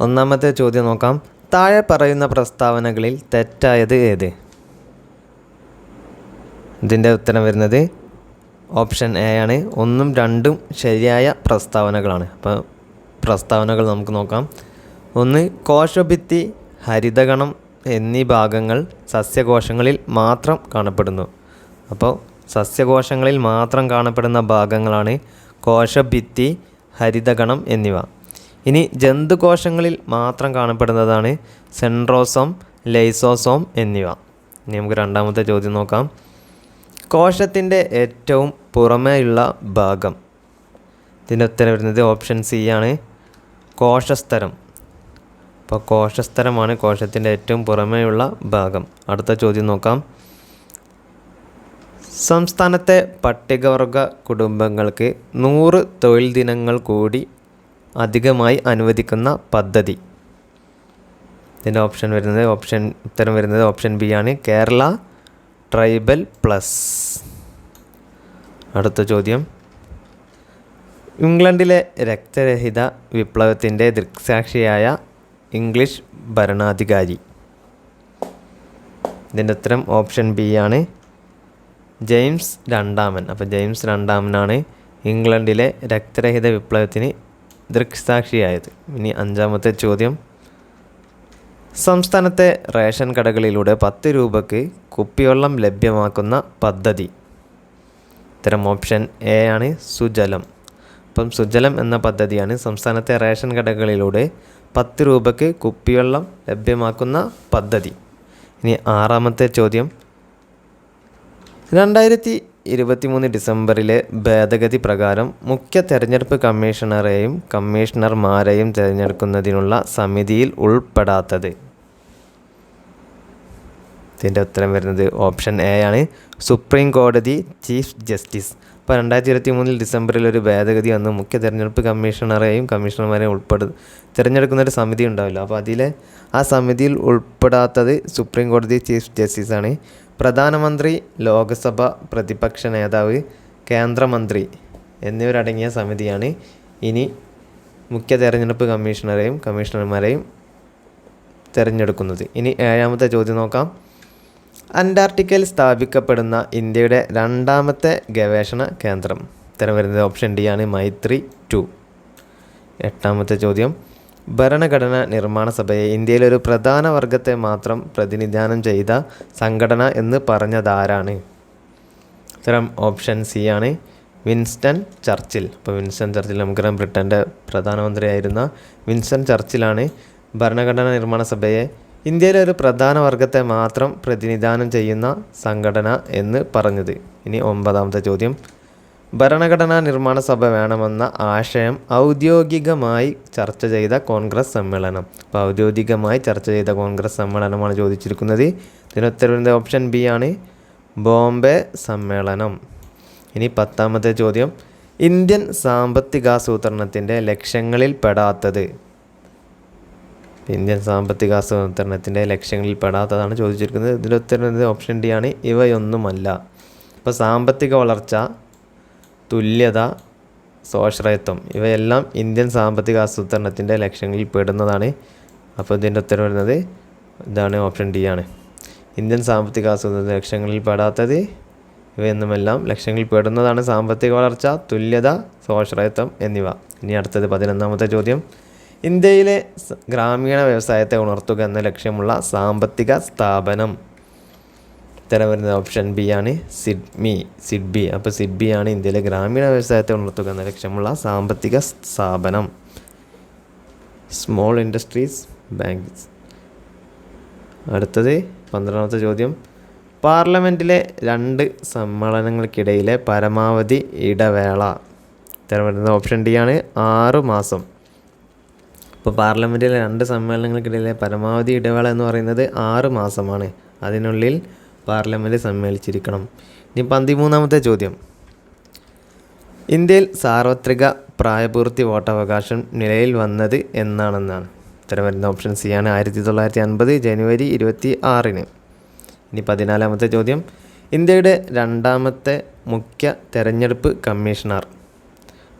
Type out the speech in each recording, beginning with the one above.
ഒന്നാമത്തെ ചോദ്യം നോക്കാം. താഴെ പറയുന്ന പ്രസ്താവനകളിൽ തെറ്റായത് ഏത്? ഇതിന്റെ ഉത്തരം വരുന്നത് ഓപ്ഷൻ എ ആണ്. ഒന്നും രണ്ടും ശരിയായ പ്രസ്താവനകളാണ്. അപ്പോൾ പ്രസ്താവനകൾ നമുക്ക് നോക്കാം. ഒന്ന് കോശഭിത്തി ഹരിതഗണം എന്നീ ഭാഗങ്ങൾ സസ്യകോശങ്ങളിൽ മാത്രം കാണപ്പെടുന്നു. അപ്പോൾ സസ്യകോശങ്ങളിൽ മാത്രം കാണപ്പെടുന്ന ഭാഗങ്ങളാണ് കോശഭിത്തി ഹരിതഗണം എന്നിവ. ഇനി ജന്തുകോശങ്ങളിൽ മാത്രം കാണപ്പെടുന്നതാണ് സെൻട്രോസോം ലൈസോസോം എന്നിവ. ഇനി നമുക്ക് രണ്ടാമത്തെ ചോദ്യം നോക്കാം. കോശത്തിന്റെ ഏറ്റവും പുറമേയുള്ള ഭാഗം. ഇതിന്റെ ഉത്തരം വരുന്നത് ഓപ്ഷൻ സി ആണ് കോശസ്തരം. അപ്പോൾ കോശസ്തരമാണ് കോശത്തിന്റെ ഏറ്റവും പുറമേയുള്ള ഭാഗം. അടുത്ത ചോദ്യം നോക്കാം. സംസ്ഥാനത്തെ പട്ടികവർഗ കുടുംബങ്ങൾക്ക് നൂറ് തൊഴിൽ ദിനങ്ങൾ കൂടി അധികമായി അനുവദിക്കുന്ന പദ്ധതി. ഇതിന്റെ ഓപ്ഷൻ വരുന്നത് ഓപ്ഷൻ ഉത്തരം വരുന്നത് ഓപ്ഷൻ ബി ആണ്. Kerala tribal plus. അടുത്ത ചോദ്യം. ഇംഗ്ലണ്ടിലെ രക്തരഹിത വിപ്ലവത്തിന്റെ ദൃക്സാക്ഷിയായ ഇംഗ്ലീഷ് ഭരണാധികാരി. ഇതിന്റെ ഉത്തരം ഓപ്ഷൻ ബി ആണ്. ജെയിംസ് രണ്ടാമൻ. അപ്പോൾ ജെയിംസ് രണ്ടാമനാണ് ഇംഗ്ലണ്ടിലെ രക്തരഹിത വിപ്ലവത്തിന് ദൃക്സാക്ഷിയായത്. ഇനി അഞ്ചാമത്തെ ചോദ്യം. സംസ്ഥാനത്തെ റേഷൻ കടകളിലൂടെ പത്ത് രൂപയ്ക്ക് കുപ്പിവെള്ളം ലഭ്യമാക്കുന്ന പദ്ധതി. ഇത്തരം ഓപ്ഷൻ എ ആണ് സുജലം. അപ്പം സുജലം എന്ന പദ്ധതിയാണ് സംസ്ഥാനത്തെ റേഷൻ കടകളിലൂടെ പത്ത് രൂപയ്ക്ക് കുപ്പിവെള്ളം ലഭ്യമാക്കുന്ന പദ്ധതി. ഇനി ആറാമത്തെ ചോദ്യം. രണ്ടായിരത്തി ഇരുപത്തിമൂന്ന് ഡിസംബറിലെ ഭേദഗതി പ്രകാരം മുഖ്യ തെരഞ്ഞെടുപ്പ് കമ്മീഷണറെയും കമ്മീഷണർമാരെയും തിരഞ്ഞെടുക്കുന്നതിനുള്ള സമിതിയിൽ ഉൾപ്പെടാത്തത്. ഇതിന്റെ ഉത്തരം വരുന്നത് ഓപ്ഷൻ എ ആണ്. സുപ്രീം കോടതി ചീഫ് ജസ്റ്റിസ് ഇപ്പോൾ രണ്ടായിരത്തി ഇരുപത്തി മൂന്നിൽ ഡിസംബറിൽ ഒരു ഭേദഗതി വന്ന്. മുഖ്യ തിരഞ്ഞെടുപ്പ് കമ്മീഷണറെയും കമ്മീഷണർമാരെയും ഉൾപ്പെടു തിരഞ്ഞെടുക്കുന്ന ഒരു സമിതി ഉണ്ടാവില്ല. അപ്പോൾ അതിലെ ആ സമിതിയിൽ ഉൾപ്പെടാത്തത് സുപ്രീം കോടതി ചീഫ് ജസ്റ്റിസാണ്. പ്രധാനമന്ത്രി ലോക്സഭ പ്രതിപക്ഷ നേതാവ് കേന്ദ്രമന്ത്രി എന്നിവരടങ്ങിയ സമിതിയാണ്. ഇനി മുഖ്യ തെരഞ്ഞെടുപ്പ് കമ്മീഷണറെയും കമ്മീഷണർമാരെയും തിരഞ്ഞെടുക്കുന്നത്. ഇനി ഏഴാമത്തെ ചോദ്യം നോക്കാം. അന്റാർട്ടിക്കയിൽ സ്ഥാപിക്കപ്പെടുന്ന ഇന്ത്യയുടെ രണ്ടാമത്തെ ഗവേഷണ കേന്ദ്രം. ഉത്തരം വരുന്നത് ഓപ്ഷൻ ഡി ആണ് മൈത്രി ടു. എട്ടാമത്തെ ചോദ്യം. ഭരണഘടന നിർമ്മാണ സഭയെ ഇന്ത്യയിലെ ഒരു പ്രധാന വർഗത്തെ മാത്രം പ്രതിനിധാനം ചെയ്ത സംഘടന എന്ന് പറഞ്ഞതാരാണ്? ഉത്തരം ഓപ്ഷൻ സി ആണ് വിൻസ്റ്റൺ ചർച്ചിൽ. അപ്പോൾ വിൻസ്റ്റൺ ചർച്ചിൽ നമുക്കറിയാം ബ്രിട്ടന്റെ പ്രധാനമന്ത്രിയായിരുന്ന വിൻസ്റ്റൺ ചർച്ചിലാണ് ഭരണഘടനാ നിർമ്മാണ സഭയെ ഇന്ത്യയിലെ ഒരു പ്രധാന വർഗത്തെ മാത്രം പ്രതിനിധാനം ചെയ്യുന്ന സംഘടന എന്ന് പറഞ്ഞത്. ഇനി ഒമ്പതാമത്തെ ചോദ്യം. ഭരണഘടനാ നിർമ്മാണ സഭ വേണമെന്ന ആശയം ഔദ്യോഗികമായി ചർച്ച ചെയ്ത കോൺഗ്രസ് സമ്മേളനം. അപ്പോൾ ഔദ്യോഗികമായി ചർച്ച ചെയ്ത കോൺഗ്രസ് സമ്മേളനമാണ് ചോദിച്ചിരിക്കുന്നത്. ഇതിനുത്തരവിന്റെ ഓപ്ഷൻ ബി ആണ് ബോംബെ സമ്മേളനം. ഇനി പത്താമത്തെ ചോദ്യം. ഇന്ത്യൻ സാമ്പത്തികാസൂത്രണത്തിന്റെ ലക്ഷ്യങ്ങളിൽ പെടാത്തത്. ഇന്ത്യൻ സാമ്പത്തിക ആസൂത്രണത്തിന്റെ ലക്ഷ്യങ്ങളിൽ പെടാത്തതാണ് ചോദിച്ചിരിക്കുന്നത്. ഇതിന്റെ ഉത്തരം ഓപ്ഷൻ ഡി ആണ് ഇവയൊന്നുമല്ല. ഇപ്പോൾ സാമ്പത്തിക വളർച്ച തുല്യത സ്വാശ്രയത്വം ഇവയെല്ലാം ഇന്ത്യൻ സാമ്പത്തിക ആസൂത്രണത്തിന്റെ ലക്ഷ്യങ്ങളിൽ പെടുന്നതാണ്. അപ്പോൾ ഇതിന്റെ ഉത്തരം വരുന്നത് ഇതാണ് ഓപ്ഷൻ ഡി ആണ്. ഇന്ത്യൻ സാമ്പത്തിക ആസൂത്രണ ലക്ഷ്യങ്ങളിൽ പെടാത്തത് ഇവയൊന്നുമെല്ലാം ലക്ഷ്യങ്ങളിൽ പെടുന്നതാണ്. സാമ്പത്തിക വളർച്ച തുല്യത സ്വാശ്രയത്വം എന്നിവ. ഇനി അടുത്തത് പതിനൊന്നാമത്തെ ചോദ്യം. ഇന്ത്യയിലെ ഗ്രാമീണ വ്യവസായത്തെ ഉണർത്തുക എന്ന ലക്ഷ്യമുള്ള സാമ്പത്തിക സ്ഥാപനം. ഉത്തരം വരുന്നത് ഓപ്ഷൻ ബി ആണ് സിഡ്മി സിഡ്ബി. അപ്പോൾ സിഡ്ബി ആണ് ഇന്ത്യയിലെ ഗ്രാമീണ വ്യവസായത്തെ ഉണർത്തുക എന്ന ലക്ഷ്യമുള്ള സാമ്പത്തിക സ്ഥാപനം. സ്മോൾ ഇൻഡസ്ട്രീസ് ബാങ്ക്സ് അടുത്തത് പന്ത്രണ്ടാമത്തെ ചോദ്യം. പാർലമെന്റിലെ രണ്ട് സമ്മേളനങ്ങൾക്കിടയിലെ പരമാവധി ഇടവേള. ഉത്തരം വരുന്നത് ഓപ്ഷൻ ഡി ആണ് ആറ് മാസം. ഇപ്പോൾ പാർലമെന്റിലെ രണ്ട് സമ്മേളനങ്ങൾക്കിടയിലെ പരമാവധി ഇടവേള എന്ന് പറയുന്നത് ആറ് മാസമാണ്. അതിനുള്ളിൽ പാർലമെന്റ് സമ്മേളിച്ചിരിക്കണം. ഇനി പന്തിമൂന്നാമത്തെ ചോദ്യം. ഇന്ത്യയിൽ സാർവത്രിക പ്രായപൂർത്തി വോട്ടവകാശം നിലയിൽ വന്നത് എന്നാണെന്നാണ്. ഉത്തരം വരുന്ന ഓപ്ഷൻ സി ആണ് ആയിരത്തി തൊള്ളായിരത്തി അൻപത് ജനുവരി ഇരുപത്തി ആറിന് ഇനി പതിനാലാമത്തെ ചോദ്യം. ഇന്ത്യയുടെ രണ്ടാമത്തെ മുഖ്യ തെരഞ്ഞെടുപ്പ് കമ്മീഷണർ.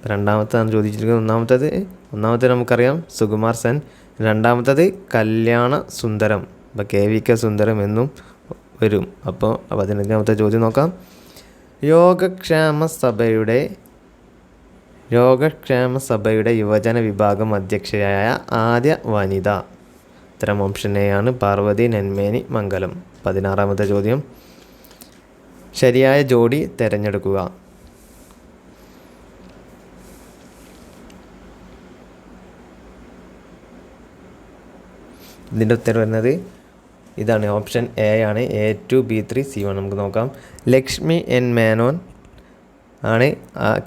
രണ്ടാമത്താണ് ചോദിച്ചിരിക്കുന്നത്. ഒന്നാമത്തേത് ഒന്നാമത്തെ നമുക്കറിയാം സുകുമാർ സെൻ. രണ്ടാമത്തത് കല്യാണ സുന്ദരം. അപ്പോൾ കെ വി കെ സുന്ദരം എന്നും വരും. അപ്പോൾ പതിനഞ്ചാമത്തെ ചോദ്യം നോക്കാം. യോഗക്ഷേമ സഭയുടെ യോഗക്ഷേമ സഭയുടെ യുവജന വിഭാഗം അധ്യക്ഷയായ ആദ്യ വനിത. ഇത്തരം ഓപ്ഷനെയാണ് പാർവതി നെന്മേനി മംഗലം. പതിനാറാമത്തെ ചോദ്യം. ശരിയായ ജോഡി തിരഞ്ഞെടുക്കുക. ഇതിന്റെ ഉത്തരം വരുന്നത് ഇതാണ്. ഓപ്ഷൻ എ ആണ്. A two B three C one നമുക്ക് നോക്കാം. ലക്ഷ്മി എൻ മേനോൻ ആണ്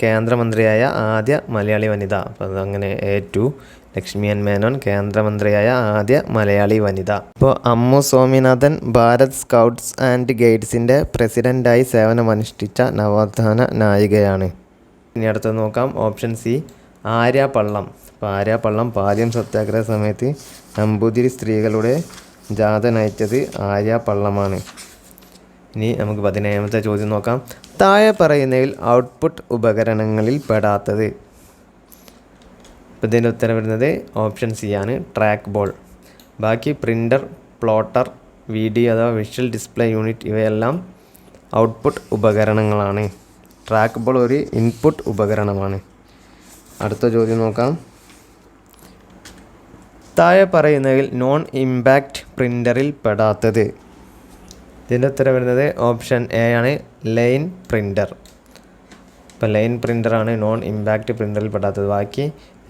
കേന്ദ്രമന്ത്രിയായ ആദ്യ മലയാളി വനിത. അപ്പോൾ അങ്ങനെ A two Lakshmi N Menon കേന്ദ്രമന്ത്രിയായ ആദ്യ മലയാളി വനിത. ഇപ്പോൾ അമ്മു സ്വാമിനാഥൻ ഭാരത് സ്കൗട്ട്സ് ആൻഡ് ഗൈഡ്സിന്റെ പ്രസിഡന്റായി സേവനമനുഷ്ഠിച്ച നവോത്ഥാന നായികയാണ്. ഇനി അടുത്തത് നോക്കാം. Option C Arya Pallam. അപ്പോൾ പാലിയം സത്യാഗ്രഹ സമയത്ത് നമ്പൂതിരി സ്ത്രീകളുടെ ജാഥ നയിച്ചത് ആര്യാപ്പള്ളമാണ്. ഇനി നമുക്ക് പതിനേഴാമത്തെ ചോദ്യം നോക്കാം. താഴെ പറയുന്നതിൽ ഔട്ട്പുട്ട് ഉപകരണങ്ങളിൽ പെടാത്തത്. ഇപ്പം ഇതിന്റെ ഉത്തരം വരുന്നത് ഓപ്ഷൻ സി ആണ് ട്രാക്ക് ബോൾ ബാക്കി പ്രിന്റർ പ്ലോട്ടർ വീഡിയോ അഥവാ വിഷ്വൽ ഡിസ്പ്ലേ യൂണിറ്റ് ഇവയെല്ലാം ഔട്ട്പുട്ട് ഉപകരണങ്ങളാണ്. ട്രാക്ക് ബോൾ ഒരു ഇൻപുട്ട് ഉപകരണമാണ്. അടുത്ത ചോദ്യം നോക്കാം. താഴെ പറയുന്നതിൽ നോൺ ഇമ്പാക്റ്റ് പ്രിന്ററിൽ പെടാത്തത്. ഇതിന്റെ ഉത്തരം വരുന്നത് ഓപ്ഷൻ എ ആണ് ലൈൻ പ്രിന്റർ ഇപ്പോൾ ലൈൻ പ്രിന്ററാണ് നോൺ ഇമ്പാക്റ്റ് പ്രിന്ററിൽ പെടാത്തത്. ബാക്കി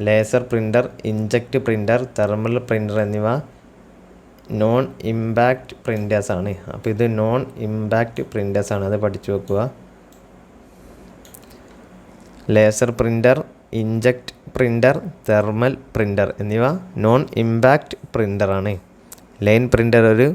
laser printer inkjet printer thermal printer എന്നിവ നോൺ ഇമ്പാക്റ്റ് ആണ്. അപ്പോൾ ഇത് നോൺ ഇമ്പാക്റ്റ് ആണ്. അത് പഠിച്ചു വെക്കുക. Laser printer inkjet printer thermal printer എന്നിവ നോൺ ഇമ്പാക്റ്റ് പ്രിന്ററാണ് ലൈൻ പ്രിന്റർ ഒരു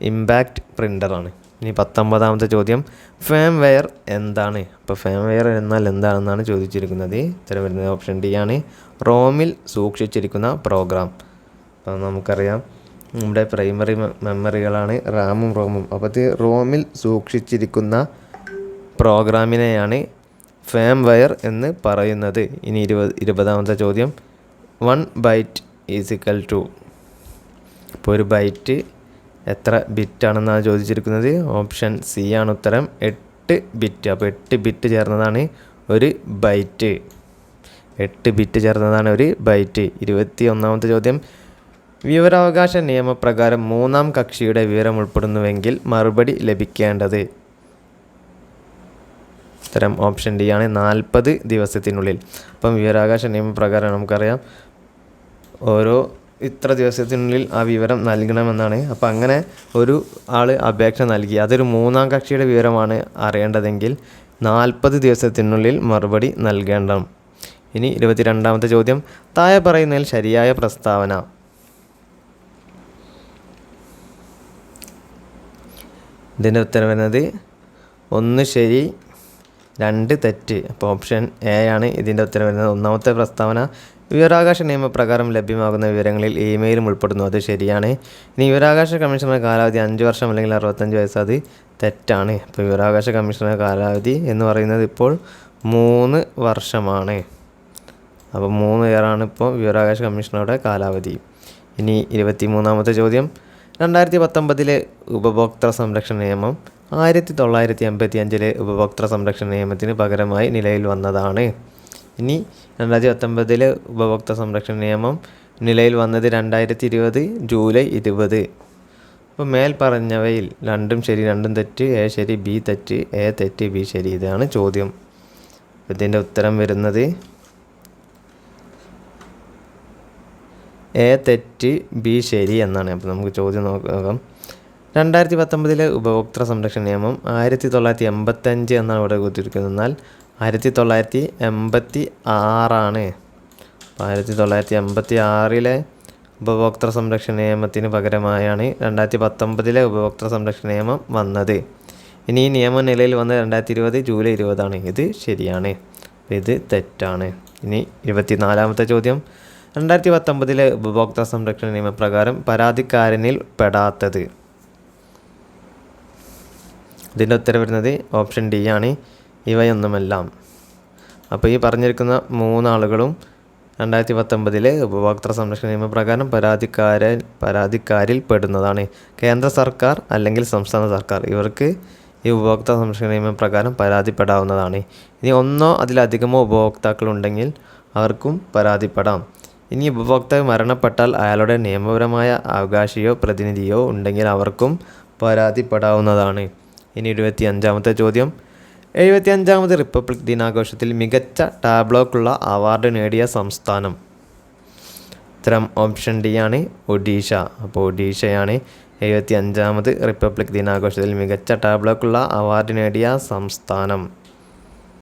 ഇമ്പാക്റ്റ് പ്രിന്ററാണ് ഇനി പത്തൊമ്പതാമത്തെ ചോദ്യം. ഫാം വെയർ എന്താണ്? അപ്പോൾ ഫാം വെയർ എന്നാൽ എന്താണെന്നാണ് ചോദിച്ചിരിക്കുന്നത്. ഉത്തരം വരുന്നത് ഓപ്ഷൻ ഡി ആണ്. റോമിൽ സൂക്ഷിച്ചിരിക്കുന്ന പ്രോഗ്രാം. അപ്പോൾ നമുക്കറിയാം. നമ്മുടെ പ്രൈമറി മെമ്മറികളാണ് റാമും റോമും. അപ്പോൾ അത് റോമിൽ സൂക്ഷിച്ചിരിക്കുന്ന പ്രോഗ്രാമിനെയാണ് ഫാം വയർ എന്ന് പറയുന്നത്. ഇനി ഇരുപത് ഇരുപതാമത്തെ ചോദ്യം. One byte is equal to. അപ്പോൾ ഒരു ബൈറ്റ് എത്ര ബിറ്റ് ആണെന്നാണ് ചോദിച്ചിരിക്കുന്നത്. ഓപ്ഷൻ സി ആണ് ഉത്തരം. എട്ട് ബിറ്റ്. അപ്പോൾ എട്ട് ബിറ്റ് ചേർന്നതാണ് ഒരു ബൈറ്റ്. എട്ട് ബിറ്റ് ചേർന്നതാണ് ഒരു ബൈറ്റ്. ഇരുപത്തി ഒന്നാമത്തെ ചോദ്യം. വിവരാവകാശ നിയമപ്രകാരം മൂന്നാം കക്ഷിയുടെ വിവരം ഉൾപ്പെടുന്നുവെങ്കിൽ മറുപടി ലഭിക്കേണ്ടത്. ഉത്തരം ഓപ്ഷൻ ഡി ആണ് നാൽപ്പത് ദിവസത്തിനുള്ളിൽ. അപ്പം വിവരാകാശ നിയമപ്രകാരം നമുക്കറിയാം. ഓരോ ഇത്ര ദിവസത്തിനുള്ളിൽ ആ വിവരം നൽകണമെന്നാണ്. അപ്പം അങ്ങനെ ഒരു ആൾ അപേക്ഷ നൽകി. അതൊരു മൂന്നാം കക്ഷിയുടെ വിവരമാണ് അറിയേണ്ടതെങ്കിൽ നാൽപ്പത് ദിവസത്തിനുള്ളിൽ മറുപടി നൽകേണ്ടം ഇനി ഇരുപത്തിരണ്ടാമത്തെ ചോദ്യം. താഴെ പറയുന്നതിൽ ശരിയായ പ്രസ്താവന. ഇതിന്റെ ഉത്തരം വരുന്നത് ഒന്ന് ശരി രണ്ട് തെറ്റ്. അപ്പോൾ ഓപ്ഷൻ എ ആണ് ഇതിന്റെ ഉത്തരം വരുന്നത്. ഒന്നാമത്തെ പ്രസ്താവന വിവരാകാശ നിയമപ്രകാരം ലഭ്യമാകുന്ന വിവരങ്ങളിൽ ഇമെയിലും ഉൾപ്പെടുന്നു. അത് ശരിയാണ്. ഇനി വിവരാകാശ കമ്മീഷണറുടെ കാലാവധി അഞ്ച് വർഷം അല്ലെങ്കിൽ അറുപത്തഞ്ച് വയസ്സ് അത് തെറ്റാണ്. അപ്പോൾ വിവരാകാശ കമ്മീഷണറുടെ കാലാവധി എന്ന് പറയുന്നത് ഇപ്പോൾ മൂന്ന് വർഷമാണ്. അപ്പോൾ മൂന്ന് ഇയറാണ് ഇപ്പോൾ വിവരാകാശ കമ്മീഷണറുടെ കാലാവധി. ഇനി ഇരുപത്തി മൂന്നാമത്തെ ചോദ്യം. രണ്ടായിരത്തി പത്തൊമ്പതിലെ ഉപഭോക്തൃ സംരക്ഷണ നിയമം ആയിരത്തി തൊള്ളായിരത്തി അമ്പത്തി അഞ്ചിലെ ഉപഭോക്തൃ സംരക്ഷണ നിയമത്തിന് പകരമായി നിലയിൽ വന്നതാണ്. ഇനി രണ്ടായിരത്തി പത്തൊമ്പതിലെ ഉപഭോക്തൃ സംരക്ഷണ നിയമം നിലയിൽ വന്നത് രണ്ടായിരത്തി ഇരുപത് ജൂലൈ ഇരുപത്. അപ്പോൾ മേൽ പറഞ്ഞവയിൽ രണ്ടും ശരി രണ്ടും തെറ്റ് എ ശരി ബി തെറ്റ് എ തെറ്റ് ബി ശരി ഇതാണ് ചോദ്യം. ഇതിന്റെ ഉത്തരം വരുന്നത് എ തെറ്റ് ബി ശരി എന്നാണ്. അപ്പോൾ നമുക്ക് ചോദ്യം നോക്കാം. രണ്ടായിരത്തി പത്തൊമ്പതിലെ ഉപഭോക്തൃ സംരക്ഷണ നിയമം ആയിരത്തി തൊള്ളായിരത്തി എൺപത്തഞ്ച് എന്നാണ് ഇവിടെ കൊടുത്തിരിക്കുന്നത് എന്നാൽ ആയിരത്തി തൊള്ളായിരത്തി എൺപത്തി ആറാണ് ആയിരത്തി തൊള്ളായിരത്തി എൺപത്തി ആറിലെ ഉപഭോക്തൃ സംരക്ഷണ നിയമത്തിന് പകരമായാണ് രണ്ടായിരത്തി പത്തൊമ്പതിലെ ഉപഭോക്തൃ സംരക്ഷണ നിയമം വന്നത്. ഇനി ഈ നിയമം നിലയിൽ വന്നത് രണ്ടായിരത്തി ഇരുപത് ജൂലൈ ഇരുപതാണ്. ഇത് ശരിയാണ്. ഇത് തെറ്റാണ്. ഇനി ഇരുപത്തിനാലാമത്തെ ചോദ്യം. രണ്ടായിരത്തി പത്തൊമ്പതിലെ ഉപഭോക്തൃ സംരക്ഷണ നിയമപ്രകാരം പരാതിക്കാരനിൽ പെടാത്തത്. ഇതിന്റെ ഉത്തരം വരുന്നത് ഓപ്ഷൻ ഡി ആണ്. ഇവയൊന്നുമെല്ലാം. അപ്പോൾ ഈ പറഞ്ഞിരിക്കുന്ന മൂന്നാളുകളും രണ്ടായിരത്തി പത്തൊമ്പതിലെ ഉപഭോക്തൃ സംരക്ഷണ നിയമപ്രകാരം പരാതിക്കാരൻ പരാതിക്കാരിൽ പെടുന്നതാണ്. കേന്ദ്ര സർക്കാർ അല്ലെങ്കിൽ സംസ്ഥാന സർക്കാർ ഇവർക്ക് ഈ ഉപഭോക്തൃ സംരക്ഷണ നിയമപ്രകാരം പരാതിപ്പെടാവുന്നതാണ്. ഇനി ഒന്നോ അതിലധികമോ ഉപഭോക്താക്കൾ ഉണ്ടെങ്കിൽ അവർക്കും പരാതിപ്പെടാം. ഇനി ഉപഭോക്താവ് മരണപ്പെട്ടാൽ അയാളുടെ നിയമപരമായ അവകാശിയോ പ്രതിനിധിയോ ഉണ്ടെങ്കിൽ അവർക്കും പരാതിപ്പെടാവുന്നതാണ്. ഇനി ഇരുപത്തി അഞ്ചാമത്തെ ചോദ്യം. എഴുപത്തി അഞ്ചാമത് റിപ്പബ്ലിക് ദിനാഘോഷത്തിൽ മികച്ച ടാബ്ലോക്കുള്ള അവാർഡ് നേടിയ സംസ്ഥാനം. ഉത്തരം ഓപ്ഷൻ ഡി ആണ് ഒഡീഷ. അപ്പോൾ ഒഡീഷയാണ് എഴുപത്തി അഞ്ചാമത് റിപ്പബ്ലിക് ദിനാഘോഷത്തിൽ മികച്ച ടാബ്ലോക്കുള്ള അവാർഡ് നേടിയ സംസ്ഥാനം.